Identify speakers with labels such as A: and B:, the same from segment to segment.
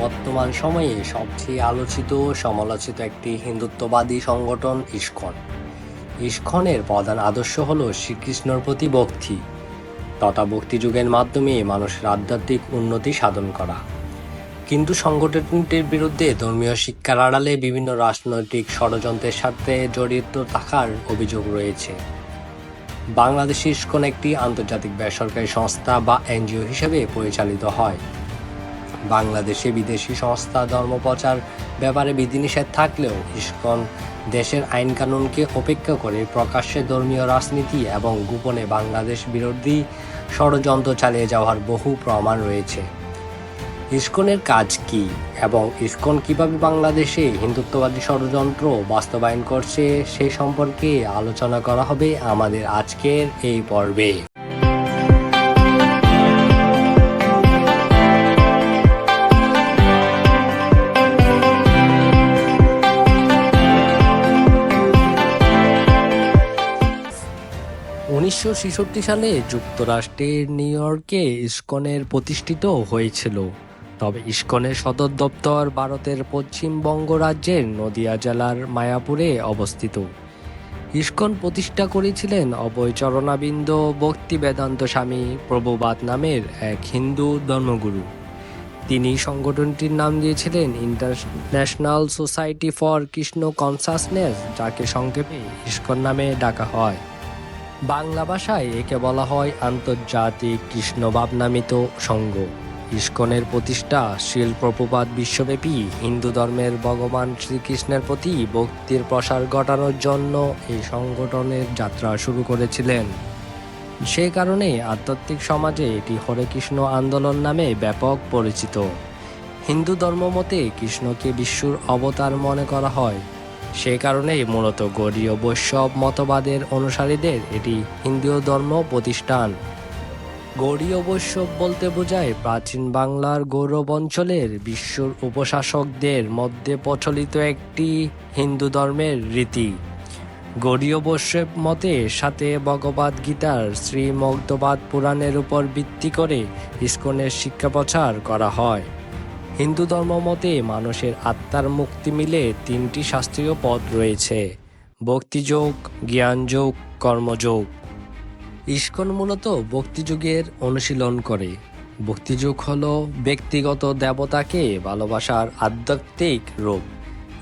A: বর্তমান সময়ে সবচেয়ে আলোচিত সমালোচিত একটি হিন্দুত্ববাদী সংগঠন ইস্কন। ইস্কনের প্রধান আদর্শ হল শ্রীকৃষ্ণর প্রতি ভক্তি, তথা ভক্তিযুগের মাধ্যমে মানুষের আধ্যাত্মিক উন্নতি সাধন করা। কিন্তু সংগঠনটির বিরুদ্ধে ধর্মীয় শিক্ষার আড়ালে বিভিন্ন রাজনৈতিক ষড়যন্ত্রের সাথে জড়িত থাকার অভিযোগ রয়েছে। বাংলাদেশ ইস্কন একটি আন্তর্জাতিক বেসরকারি সংস্থা বা এনজিও হিসেবে পরিচালিত হয়। বাংলাদেশে বিদেশি সংস্থা ধর্মপ্রচার ব্যাপারে বিধিনিষেধ থাকলেও ইস্কন দেশের আইন কানুনকে উপেক্ষা করে প্রকাশ্যে ধর্মীয় রাজনীতি এবং গোপনে বাংলাদেশ বিরোধী ষড়যন্ত্র চালিয়ে যাওয়ার বহু প্রমাণ রয়েছে। ইস্কনের কাজ কি এবং ইস্কন কীভাবে বাংলাদেশে হিন্দুত্ববাদী ষড়যন্ত্র বাস্তবায়ন করছে সে সম্পর্কে আলোচনা করা হবে আমাদের আজকের এই পর্বে। উনিশশো সালে যুক্তরাষ্ট্রের নিউ ইয়র্কে ইস্কনের প্রতিষ্ঠিত হয়েছিল। তবে ইস্কনের সদর দপ্তর ভারতের পশ্চিমবঙ্গ রাজ্যের নদিয়া জেলার মায়াপুরে অবস্থিত। ইস্কন প্রতিষ্ঠা করেছিলেন অভয় চরণাবিন্দ ভক্তি বেদান্ত স্বামী প্রভুবাদ নামের এক হিন্দু ধর্মগুরু। তিনি সংগঠনটির নাম দিয়েছিলেন international society for Krishna consciousness, যাকে সংক্ষেপে ইস্কন নামে ডাকা হয়। বাংলা ভাষায় একে বলা হয় আন্তর্জাতিক কৃষ্ণ ভাবনামিত সংঘ। ইস্কনের প্রতিষ্ঠা শিল প্রভুপাত বিশ্বব্যাপী হিন্দু ধর্মের ভগবান শ্রীকৃষ্ণের প্রতি ভক্তির প্রসার ঘটানোর জন্য এই সংগঠনের যাত্রা শুরু করেছিলেন। সে কারণে আধ্যাত্মিক সমাজে এটি হরে কৃষ্ণ আন্দোলন নামে ব্যাপক পরিচিত। হিন্দু ধর্ম মতে কৃষ্ণকে বিশ্বর অবতার মনে করা হয়। সে কারণেই মূলত গৌরীয় বৈষ্ণব মতবাদের অনুসারীদের এটি হিন্দু ধর্ম প্রতিষ্ঠান। গৌরীয় বৈষ্ণব বলতে বোঝায় প্রাচীন বাংলার গৌরব অঞ্চলের বিশ্বর উপশাসকদের মধ্যে প্রচলিত একটি হিন্দু ধর্মের রীতি। গৌরীয় বৈষ্ণব মতে সাথে ভগবদ গীতার শ্রীমগ্ধবাদ পুরাণের উপর ভিত্তি করে ইস্কনের শিক্ষা প্রচার করা হয়। হিন্দু ধর্ম মতে মানুষের আত্মার মুক্তি মিলে তিনটি শাস্ত্রীয় পদ রয়েছে। ভক্তিযোগ, জ্ঞানযোগ, কর্মযোগ। ইস্কন মূলত ভক্তিযুগের অনুশীলন করে। ভক্তিযুগ হল ব্যক্তিগত দেবতাকে ভালোবাসার আধ্যাত্মিক রূপ।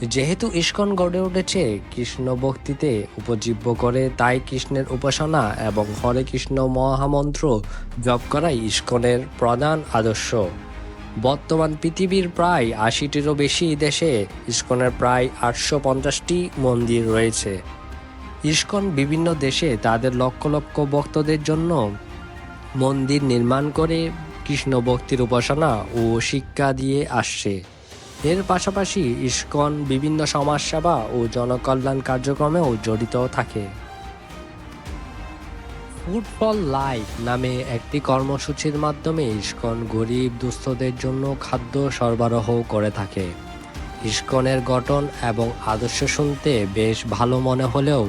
A: যেহেতু ইস্কন গড়ে উঠেছে, কৃষ্ণ ভক্তিতে উপজীব্য করে তাই কৃষ্ণের উপাসনা এবং হরে কৃষ্ণ মহামন্ত্র জপ করাই ইস্কনের প্রধান আদর্শ। বর্তমান পৃথিবীর প্রায় আশিটিরও বেশি দেশে ইস্কনের প্রায় আটশো পঞ্চাশটি মন্দির রয়েছে। ইস্কন বিভিন্ন দেশে তাদের লক্ষ লক্ষ ভক্তদের জন্য মন্দির নির্মাণ করে কৃষ্ণ ভক্তির উপাসনা ও শিক্ষা দিয়ে আসছে। এর পাশাপাশি ইস্কন বিভিন্ন সমাজসেবা ও জনকল্যাণ কার্যক্রমেও জড়িত থাকে। ফুড ফর লাইফ নামে একটি কর্মসূচির মাধ্যমে ইস্কন গরিব দুস্থদের জন্য খাদ্য সরবরাহ করে থাকে। ইস্কনের গঠন এবং আদর্শ শুনতে বেশ ভালো মনে হলেও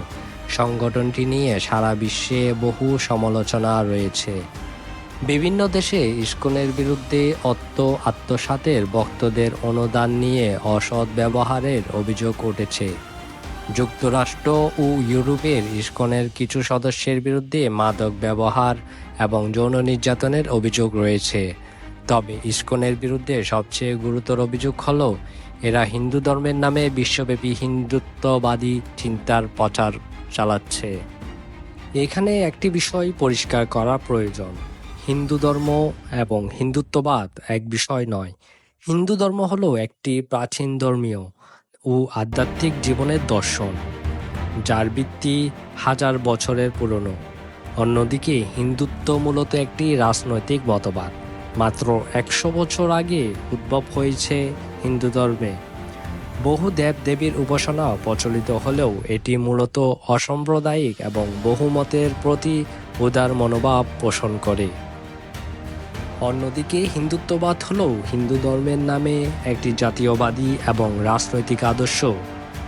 A: সংগঠনটি নিয়ে সারা বিশ্বে বহু সমালোচনা রয়েছে। বিভিন্ন দেশে ইস্কনের বিরুদ্ধে অর্থ আত্মসাতের ভক্তদের অনুদান নিয়ে অসৎ ব্যবহারের অভিযোগ উঠেছে। যুক্তরাষ্ট্র ও ইউরোপের ইস্কনের কিছু সদস্যের বিরুদ্ধে মাদক ব্যবহার এবং যৌন নির্যাতনের অভিযোগ রয়েছে। তবে ইস্কনের বিরুদ্ধে সবচেয়ে গুরুতর অভিযোগ হল, এরা হিন্দু ধর্মের নামে বিশ্বব্যাপী হিন্দুত্ববাদী চিন্তার প্রচার চালাচ্ছে। এখানে একটি বিষয় পরিষ্কার করা প্রয়োজন। হিন্দু ধর্ম এবং হিন্দুত্ববাদ এক বিষয় নয়। হিন্দু ধর্ম হলো একটি প্রাচীন ধর্মীয়। ও আধ্যাত্মিক জীবনের দর্শন, যার ভিত্তি হাজার বছরের পুরনো। অন্যদিকে হিন্দুত্ব মূলত একটি রাজনৈতিক মতবাদ। মাত্র একশো বছর আগে উদ্ভব হয়েছে হিন্দু ধর্মে। বহু দেব দেবীর উপাসনা প্রচলিত হলেও এটি মূলত অসাম্প্রদায়িক এবং বহুমতের প্রতি উদার মনোভাব পোষণ করে। অন্যদিকে হিন্দুত্ববাদ হল হিন্দু ধর্মের নামে একটি জাতীয়বাদী এবং রাজনৈতিক আদর্শ,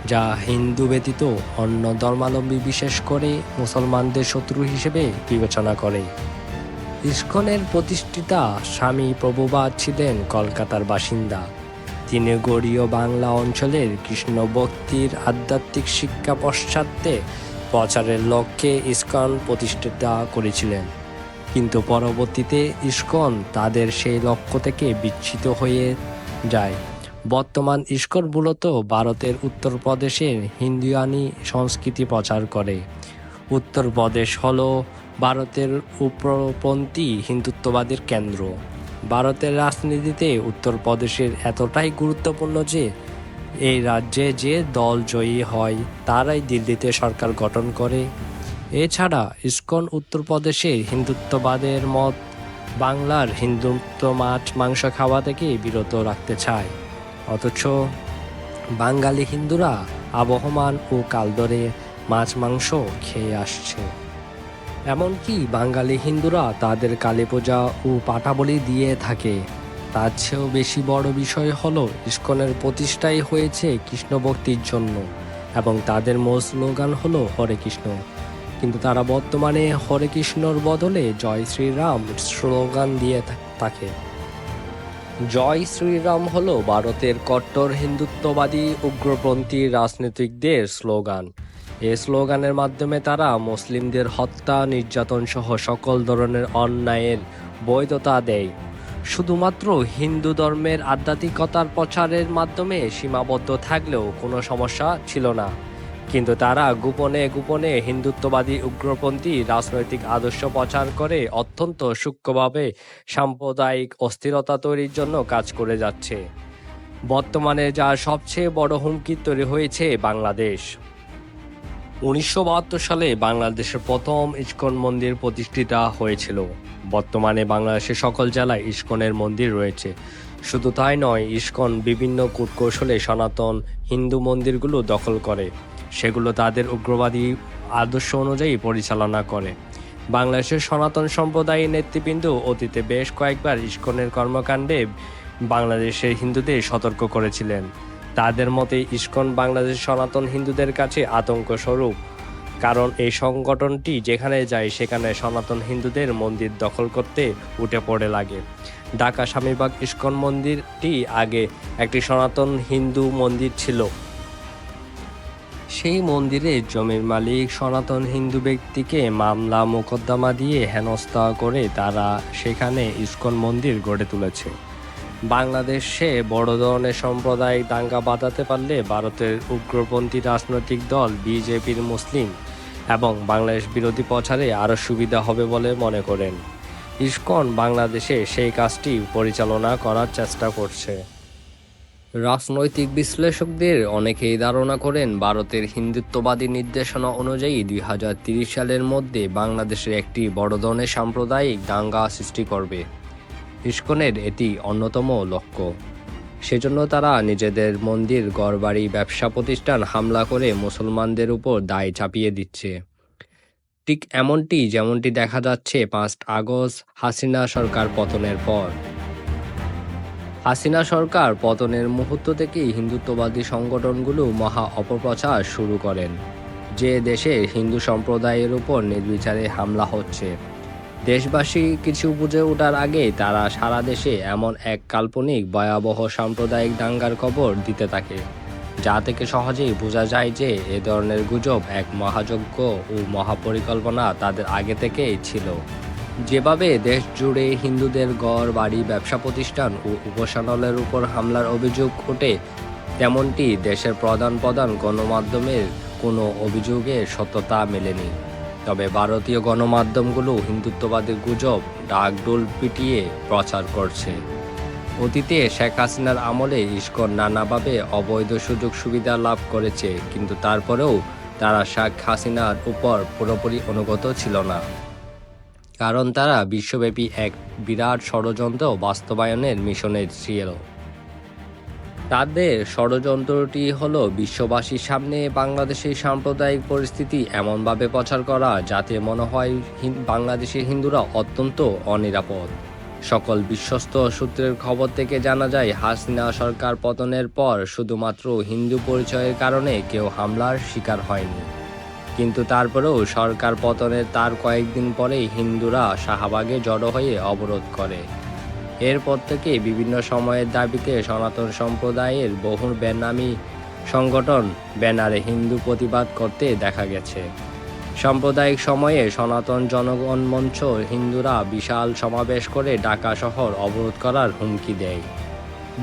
A: যা হিন্দু ব্যতীত অন্য ধর্মাবলম্বী বিশেষ করে মুসলমানদের শত্রু হিসেবে বিবেচনা করে। ইস্কনের প্রতিষ্ঠিতা স্বামী প্রভুবাদ ছিলেন কলকাতার বাসিন্দা। তিনি গড়ীয় বাংলা অঞ্চলের কৃষ্ণ ভক্তির আধ্যাত্মিক শিক্ষা পশ্চাতে প্রচারের লক্ষ্যে ইস্কন প্রতিষ্ঠিতা করেছিলেন। কিন্তু পরবর্তীতে ইস্কন তাদের সেই লক্ষ্য থেকে বিচ্ছিত হয়ে যায়। বর্তমান ইস্কন মূলত ভারতের উত্তরপ্রদেশের হিন্দুয়ানি সংস্কৃতি প্রচার করে। উত্তরপ্রদেশ হল ভারতের উপরপন্থী হিন্দুত্ববাদের কেন্দ্র। ভারতের রাজনীতিতে উত্তরপ্রদেশের এতটাই গুরুত্বপূর্ণ যে, এই রাজ্যে যে দল জয়ী হয়, তারাই দিল্লিতে সরকার গঠন করে। এছাড়া ইস্কন উত্তরপ্রদেশের হিন্দুত্ববাদের মত বাংলার হিন্দুত্ব মাছ, মাংস খাওয়া থেকে বিরত রাখতে চায়। অথচ বাঙালি হিন্দুরা আবহমান ও কাল ধরে মাছ, মাংস খেয়ে আসছে। এমনকি বাঙালি হিন্দুরা তাদের কালী পূজা ও পাটাবলি দিয়ে থাকে। তার চেয়েও বেশি বড় বিষয় হলো ইস্কনের প্রতিষ্ঠাই হয়েছে কৃষ্ণ ভক্তির জন্য, এবং তাদের মূল স্লোগান হলো হরে কৃষ্ণ। কিন্তু তারা বর্তমানে হরে কৃষ্ণর বদলে জয় শ্রীরাম স্লোগান দিয়ে থাকে। জয় শ্রীরাম হল ভারতের কট্টর হিন্দুত্ববাদী উগ্রপন্থী রাজনীতিকদের স্লোগান। এ স্লোগানের মাধ্যমে তারা মুসলিমদের হত্যা, নির্যাতন সহ সকল ধরনের অন্যায়ের বৈধতা দেয়। শুধুমাত্র হিন্দু ধর্মের আধ্যাত্মিকতার প্রচারের মাধ্যমে সীমাবদ্ধ থাকলেও কোনো সমস্যা ছিল না। কিন্তু তারা গোপনে গোপনে হিন্দুত্ববাদী উগ্রপন্থী রাজনৈতিক আদর্শ প্রচার করে অত্যন্ত সূক্ষ্মভাবে সাম্প্রদায়িক অস্থিরতা তৈরির জন্য কাজ করে যাচ্ছে। বর্তমানে যা সবচেয়ে বড় হুমকি তৈরি হয়েছে বাংলাদেশ। উনিশশো বাহাত্তর সালে বাংলাদেশের প্রথম ইস্কন মন্দির প্রতিষ্ঠিত হয়েছিল। বর্তমানে বাংলাদেশের সকল জেলায় ইস্কনের মন্দির রয়েছে। শুধু তাই নয়, ইস্কন বিভিন্ন কূটকৌশলে সনাতন হিন্দু মন্দিরগুলো দখল করে। সেগুলো তাদের উগ্রবাদী আদর্শ অনুযায়ী পরিচালনা করে। বাংলাদেশের সনাতন সম্প্রদায়ের নেতৃবৃন্দ অতীতে বেশ কয়েকবার ইস্কনের কর্মকাণ্ডে বাংলাদেশের হিন্দুদের সতর্ক করেছিলেন। তাদের মতে, ইস্কন বাংলাদেশ সনাতন হিন্দুদের কাছে আতঙ্ক স্বরূপ কারণ এই সংগঠনটি যেখানে যায় সেখানে সনাতন হিন্দুদের মন্দির দখল করতে উঠে পড়ে লাগে। ঢাকা স্বামীবাগ ইস্কন মন্দিরটি আগে একটি সনাতন হিন্দু মন্দির ছিল। সেই মন্দিরে জমির মালিক সনাতন হিন্দু ব্যক্তিকে মামলা মোকদ্দমা দিয়ে হেনস্থা করে তারা সেখানে ইস্কন মন্দির গড়ে তুলেছে। বাংলাদেশে বড় ধরনের সাম্প্রদায়িক দাঙ্গা বাঁধাতে পারলে ভারতের উগ্রপন্থী রাজনৈতিক দল বিজেপির মুসলিম এবং বাংলাদেশ বিরোধী প্রচারে আরও সুবিধা হবে বলে মনে করেন। ইস্কন বাংলাদেশে সেই কাজটি পরিচালনা করার চেষ্টা করছে। রাজনৈতিক বিশ্লেষকদের অনেকেই ধারণা করেন ভারতের হিন্দুত্ববাদী নির্দেশনা অনুযায়ী দুই সালের মধ্যে বাংলাদেশের একটি বড় ধরনের সাম্প্রদায়িক দাঙ্গা সৃষ্টি করবে। ইস্কনের এটি অন্যতম লক্ষ্য। সেজন্য তারা নিজেদের মন্দির গড়বাড়ি ব্যবসা প্রতিষ্ঠান, হামলা করে মুসলমানদের উপর দায় চাপিয়ে দিচ্ছে। ঠিক এমনটি যেমনটি দেখা যাচ্ছে পাঁচ আগস্ট হাসিনা সরকার পতনের পর। হাসিনা সরকার পতনের মুহূর্ত থেকেই হিন্দুত্ববাদী সংগঠনগুলো মহা অপপ্রচার শুরু করেন। যে দেশে হিন্দু সম্প্রদায়ের উপর নির্বিচারে হামলা হচ্ছে। দেশবাসী কিছু বুঝে ওঠার আগে তারা সারা দেশে এমন এক কাল্পনিক ভয়াবহ সাম্প্রদায়িক দাঙ্গার খবর দিতে থাকে। যা থেকে সহজেই বোঝা যায় যে এ ধরনের গুজব এক মহাযজ্ঞ ও মহাপরিকল্পনা তাদের আগে থেকেই ছিল। যেভাবে দেশ জুড়ে হিন্দুদের গড়, বাড়ি, ব্যবসা প্রতিষ্ঠান ও উপাসনালয়ের উপর হামলার অভিযোগ ওঠে, তেমনটি দেশের প্রধান প্রধান গণমাধ্যমের কোনো অভিযোগের সত্যতা মেলেনি। তবে ভারতীয় গণমাধ্যমগুলো হিন্দুত্ববাদের গুজব, ডাকডোল পিটিয়ে প্রচার করছে। অতীতে শেখ হাসিনার আমলে ইস্কন নানাভাবে অবৈধ সুযোগ সুবিধা লাভ করেছে, কিন্তু তারপরেও তারা শেখ হাসিনার উপর পুরোপুরি অনুগত ছিল না। কারণ তারা বিশ্বব্যাপী এক বিরাট ষড়যন্ত্র বাস্তবায়নের মিশনে ছিল। তাদের ষড়যন্ত্রটি হল বিশ্ববাসীর সামনে বাংলাদেশের সাম্প্রদায়িক পরিস্থিতি এমনভাবে প্রচার করা যাতে মনে হয় বাংলাদেশের হিন্দুরা অত্যন্ত অনিরাপদ। সকল বিশ্বস্ত সূত্রের খবর থেকে জানা যায়, হাসিনা সরকার পতনের পর শুধুমাত্র হিন্দু পরিচয়ের কারণে কেউ হামলার শিকার হয়নি। কিন্তু তারপরেও সরকার পতনের তার কয়েকদিন পরেই হিন্দুরা শাহবাগে জড়ো হয়ে অবরোধ করে। এরপর থেকে বিভিন্ন সময়ের দাবিতে সনাতন সম্প্রদায়ের বহু বেনামি সংগঠন ব্যানারে হিন্দু প্রতিবাদ করতে দেখা গেছে। সাম্প্রদায়িক সময়ে সনাতন জনগণ মঞ্চ হিন্দুরা বিশাল সমাবেশ করে ঢাকা শহর অবরোধ করার হুমকি দেয়।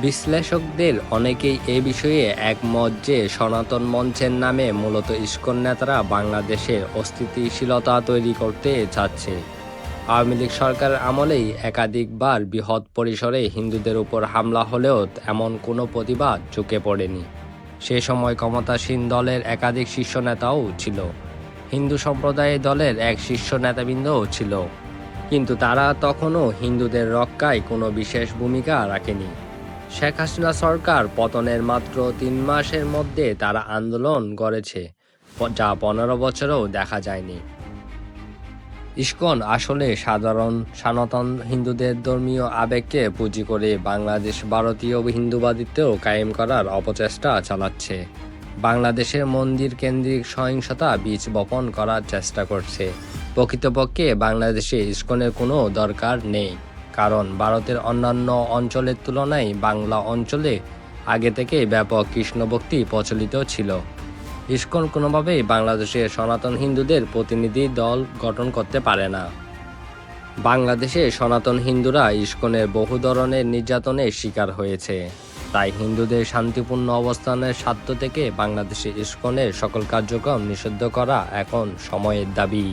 A: বিশ্লেষকদের অনেকেই এ বিষয়ে একমত যে সনাতন মঞ্চের নামে মূলত ইস্কন নেতারা বাংলাদেশের অস্থিতিশীলতা তৈরি করতে চাচ্ছে। আওয়ামী লীগ সরকারের আমলেই একাধিকবার বৃহৎ পরিসরে হিন্দুদের উপর হামলা হলেও এমন কোনো প্রতিবাদ চোখে পড়েনি। সে সময় ক্ষমতাসীন দলের একাধিক শীর্ষ নেতাও ছিল। হিন্দু সম্প্রদায়ের দলের এক শীর্ষ নেতাবৃন্দও ছিল। কিন্তু তারা তখনও হিন্দুদের রক্ষায় কোনো বিশেষ ভূমিকা রাখেনি। শেখ হাসিনা সরকার পতনের মাত্র তিন মাসের মধ্যে তারা আন্দোলন প- যা পনেরো বছরেও দেখা যায়নি। ইস্কন আসলে সাধারণ সনাতন হিন্দুদের ধর্মীয় আবেগকে পুঁজি করে বাংলাদেশ ভারতীয় হিন্দুবাদিত্বেও কায়েম করার অপচেষ্টা চালাচ্ছে। বাংলাদেশের মন্দির কেন্দ্রিক সহিংসতা বীজ বপন করার চেষ্টা করছে। প্রকৃতপক্ষে বাংলাদেশে ইস্কনের কোনো দরকার নেই। কারণ ভারতের অন্যান্য অঞ্চলের তুলনায় বাংলা অঞ্চলে আগে থেকে ব্যাপক কৃষ্ণভক্তি প্রচলিত ছিল। ইস্কন কোনোভাবেই বাংলাদেশে সনাতন হিন্দুদের প্রতিনিধি দল গঠন করতে পারে না। বাংলাদেশে সনাতন হিন্দুরা ইস্কনের বহু ধরনের নির্যাতনের শিকার হয়েছে। তাই হিন্দুদের শান্তিপূর্ণ অবস্থানের স্বার্থ থেকে বাংলাদেশে ইস্কনের সকল কার্যক্রম নিষিদ্ধ করা এখন সময়ের দাবি।